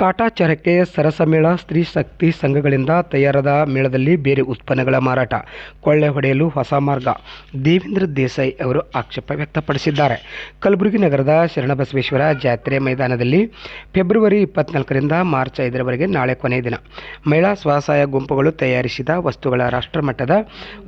ಕಾಟಾಚಾರಕ್ಕೆ ಸರಸಮೇಳ ಸ್ತ್ರೀ ಶಕ್ತಿ ಸಂಘಗಳಿಂದ ತಯಾರಾದ ಮೇಳದಲ್ಲಿ ಬೇರೆ ಉತ್ಪನ್ನಗಳ ಮಾರಾಟ, ಕೊಳ್ಳೆ ಹೊಡೆಯಲು ಹೊಸ ಮಾರ್ಗ. ದೇವೇಂದ್ರ ದೇಸಾಯಿ ಅವರು ಆಕ್ಷೇಪ ವ್ಯಕ್ತಪಡಿಸಿದ್ದಾರೆ. ಕಲಬುರಗಿ ನಗರದ ಶರಣಬಸವೇಶ್ವರ ಜಾತ್ರೆ ಮೈದಾನದಲ್ಲಿ ಫೆಬ್ರವರಿ ಇಪ್ಪತ್ನಾಲ್ಕರಿಂದ ಮಾರ್ಚ್ ಐದರವರೆಗೆ ನಾಳೆ ಕೊನೆಯ ದಿನ. ಮಹಿಳಾ ಸ್ವಸಹಾಯ ಗುಂಪುಗಳು ತಯಾರಿಸಿದ ವಸ್ತುಗಳ ರಾಷ್ಟ್ರಮಟ್ಟದ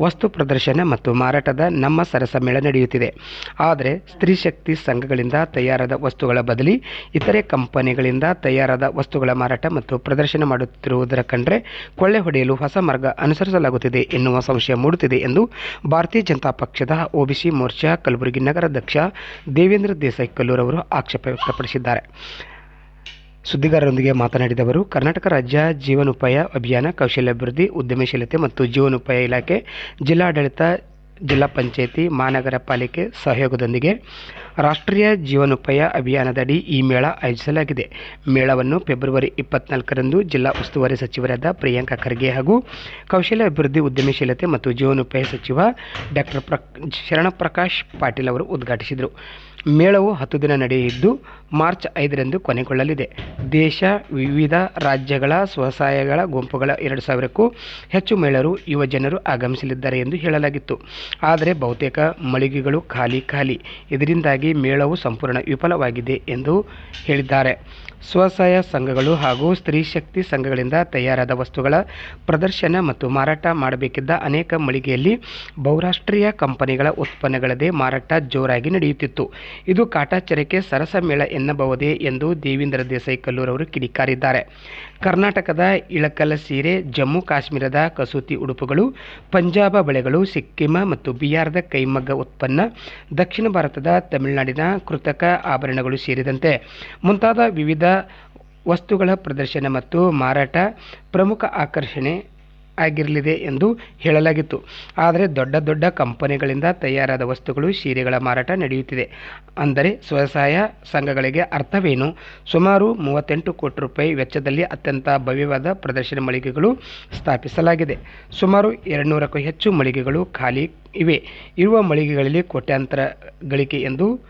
ವಸ್ತು ಪ್ರದರ್ಶನ ಮತ್ತು ಮಾರಾಟದ ನಮ್ಮ ಸರಸ ಮೇಳ ನಡೆಯುತ್ತಿದೆ. ಆದರೆ ಸ್ತ್ರೀ ಶಕ್ತಿ ಸಂಘಗಳಿಂದ ತಯಾರಾದ ವಸ್ತುಗಳ ಬದಲಿ ಇತರೆ ಕಂಪನಿಗಳಿಂದ ತಯಾರಾದ ವಸ್ತುಗಳ ಮಾರಾಟ ಮತ್ತು ಪ್ರದರ್ಶನ ಮಾಡುತ್ತಿರುವುದರ ಕಂಡ್ರೆ ಕೊಳ್ಳೆ ಹೊಡೆಯಲು ಹೊಸ ಮಾರ್ಗ ಅನುಸರಿಸಲಾಗುತ್ತಿದೆ ಎನ್ನುವ ಸಂಶಯ ಮೂಡುತ್ತಿದೆ ಎಂದು ಭಾರತೀಯ ಜನತಾ ಪಕ್ಷದ ಒಬಿಸಿ ಮೋರ್ಚಾ ಕಲಬುರಗಿ ನಗರಾಧ್ಯಕ್ಷ ದೇವೇಂದ್ರ ದೇಸಾಯಿ ಕಲ್ಲೂರ್ ಅವರು ಆಕ್ಷೇಪ ವ್ಯಕ್ತಪಡಿಸಿದ್ದಾರೆ. ಸುದ್ದಿಗಾರರೊಂದಿಗೆ ಮಾತನಾಡಿದ ಅವರು, ಕರ್ನಾಟಕ ರಾಜ್ಯ ಜೀವನೋಪಾಯ ಅಭಿಯಾನ, ಕೌಶಲ್ಯಾಭಿವೃದ್ಧಿ, ಉದ್ಯಮಶೀಲತೆ ಮತ್ತು ಜೀವನೋಪಾಯ ಇಲಾಖೆ ಜಿಲ್ಲಾಡಳಿತ ಜಿಲ್ಲಾ ಪಂಚಾಯಿತಿ ಮಹಾನಗರ ಪಾಲಿಕೆ ಸಹಯೋಗದೊಂದಿಗೆ ರಾಷ್ಟ್ರೀಯ ಜೀವನೋಪಾಯ ಅಭಿಯಾನದಡಿ ಈ ಮೇಳ ಆಯೋಜಿಸಲಾಗಿದೆ. ಮೇಳವನ್ನು ಫೆಬ್ರವರಿ ಇಪ್ಪತ್ನಾಲ್ಕರಂದು ಜಿಲ್ಲಾ ಉಸ್ತುವಾರಿ ಸಚಿವರಾದ ಪ್ರಿಯಾಂಕಾ ಖರ್ಗೆ ಹಾಗೂ ಕೌಶಲ್ಯ ಅಭಿವೃದ್ಧಿ ಉದ್ಯಮಶೀಲತೆ ಮತ್ತು ಜೀವನೋಪಾಯ ಸಚಿವ ಡಾಕ್ಟರ್ ಪ್ರ ಶರಣಪ್ರಕಾಶ್ ಪಾಟೀಲ್ ಅವರು ಉದ್ಘಾಟಿಸಿದರು. ಮೇಳವು ಹತ್ತು ದಿನ ನಡೆಯಿದ್ದು ಮಾರ್ಚ್ ಐದರಂದು ಕೊನೆಗೊಳ್ಳಲಿದೆ. ದೇಶ, ವಿವಿಧ ರಾಜ್ಯಗಳ ಸ್ವಸಹಾಯಗಳ ಗುಂಪುಗಳ ಎರಡು ಸಾವಿರಕ್ಕೂ ಹೆಚ್ಚು ಮಹಿಳೆಯರು, ಯುವ ಜನರು ಆಗಮಿಸಲಿದ್ದಾರೆ ಎಂದು ಹೇಳಲಾಗಿತ್ತು. ಆದರೆ ಬಹುತೇಕ ಮಳಿಗೆಗಳು ಖಾಲಿ ಖಾಲಿ. ಇದರಿಂದಾಗಿ ಮೇಳವು ಸಂಪೂರ್ಣ ವಿಫಲವಾಗಿದೆ ಎಂದು ಹೇಳಿದ್ದಾರೆ. ಸ್ವಸಹಾಯ ಸಂಘಗಳು ಹಾಗೂ ಸ್ತ್ರೀ ಶಕ್ತಿ ಸಂಘಗಳಿಂದ ತಯಾರಾದ ವಸ್ತುಗಳ ಪ್ರದರ್ಶನ ಮತ್ತು ಮಾರಾಟ ಮಾಡಬೇಕಿದ್ದ ಅನೇಕ ಮಳಿಗೆಯಲ್ಲಿ ಬಹುರಾಷ್ಟ್ರೀಯ ಕಂಪನಿಗಳ ಉತ್ಪನ್ನಗಳದೇ ಮಾರಾಟ ಜೋರಾಗಿ ನಡೆಯುತ್ತಿತ್ತು. ಇದು ಕಾಟಾಚರಕ್ಕೆ ಸರಸ ಮೇಳ ಎನ್ನಬಹುದೇ ಎಂದು ದೇವೇಂದ್ರ ದೇಸಾಯಿ ಕಲ್ಲೂರ್ ಅವರು ಕಿಡಿಕಾರಿದ್ದಾರೆ. ಕರ್ನಾಟಕದ ಇಳಕಲ ಸೀರೆ, ಜಮ್ಮು ಕಾಶ್ಮೀರದ ಕಸೂತಿ ಉಡುಪುಗಳು, ಪಂಜಾಬ ಬಳೆಗಳು, ಸಿಕ್ಕಿಮ ಮತ್ತು ಬಿಹಾರದ ಕೈಮಗ್ಗ ಉತ್ಪನ್ನ, ದಕ್ಷಿಣ ಭಾರತದ ತಮಿಳುನಾಡಿನ ಕೃತಕ ಆಭರಣಗಳು ಸೇರಿದಂತೆ ಮುಂತಾದ ವಿವಿಧ ವಸ್ತುಗಳ ಪ್ರದರ್ಶನ ಮತ್ತು ಮಾರಾಟ ಪ್ರಮುಖ ಆಕರ್ಷಣೆ ಆಗಿರಲಿದೆ ಎಂದು ಹೇಳಲಾಗಿತ್ತು. ಆದರೆ ದೊಡ್ಡ ದೊಡ್ಡ ಕಂಪನಿಗಳಿಂದ ತಯಾರಾದ ವಸ್ತುಗಳು ಸೀರೆಗಳ ಮಾರಾಟ ನಡೆಯುತ್ತಿದೆ. ಅಂದರೆ ಸ್ವಸಹಾಯ ಸಂಘಗಳಿಗೆ ಅರ್ಥವೇನು? ಸುಮಾರು ಮೂವತ್ತೆಂಟು ಕೋಟಿ ರೂಪಾಯಿ ವೆಚ್ಚದಲ್ಲಿ ಅತ್ಯಂತ ಭವ್ಯವಾದ ಪ್ರದರ್ಶನ ಮಳಿಗೆಗಳು ಸ್ಥಾಪಿಸಲಾಗಿದೆ. ಸುಮಾರು ಎರಡುನೂರಕ್ಕೂ ಹೆಚ್ಚು ಮಳಿಗೆಗಳು ಖಾಲಿ ಇವೆ. ಇರುವ ಮಳಿಗೆಗಳಲ್ಲಿ ಕೋಟ್ಯಾಂತರ ಗಳಿಕೆ ಎಂದು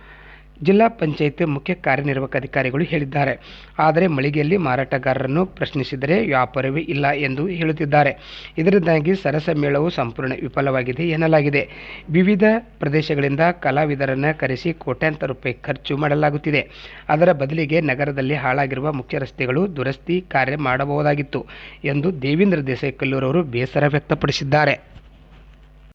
ಜಿಲ್ಲಾ ಪಂಚಾಯಿತಿ ಮುಖ್ಯ ಕಾರ್ಯನಿರ್ವಾಹಕ ಅಧಿಕಾರಿಗಳು ಹೇಳಿದ್ದಾರೆ. ಆದರೆ ಮಳಿಗೆಯಲ್ಲಿ ಮಾರಾಟಗಾರರನ್ನು ಪ್ರಶ್ನಿಸಿದರೆ ವ್ಯಾಪಾರವೇ ಇಲ್ಲ ಎಂದು ಹೇಳುತ್ತಿದ್ದಾರೆ. ಇದರಿಂದಾಗಿ ಸರಸ ಮೇಳವು ಸಂಪೂರ್ಣ ವಿಫಲವಾಗಿದೆ ಎನ್ನಲಾಗಿದೆ. ವಿವಿಧ ಪ್ರದೇಶಗಳಿಂದ ಕಲಾವಿದರನ್ನು ಕರೆಸಿ ಕೋಟ್ಯಾಂತರ ರೂಪಾಯಿ ಖರ್ಚು ಮಾಡಲಾಗುತ್ತಿದೆ. ಅದರ ಬದಲಿಗೆ ನಗರದಲ್ಲಿ ಹಾಳಾಗಿರುವ ಮುಖ್ಯ ರಸ್ತೆಗಳು ದುರಸ್ತಿ ಕಾರ್ಯ ಮಾಡಬಹುದಾಗಿತ್ತು ಎಂದು ದೇವೇಂದ್ರ ದೇಸಾಯಿ ಕಲ್ಲೂರವರು ಬೇಸರ ವ್ಯಕ್ತಪಡಿಸಿದ್ದಾರೆ.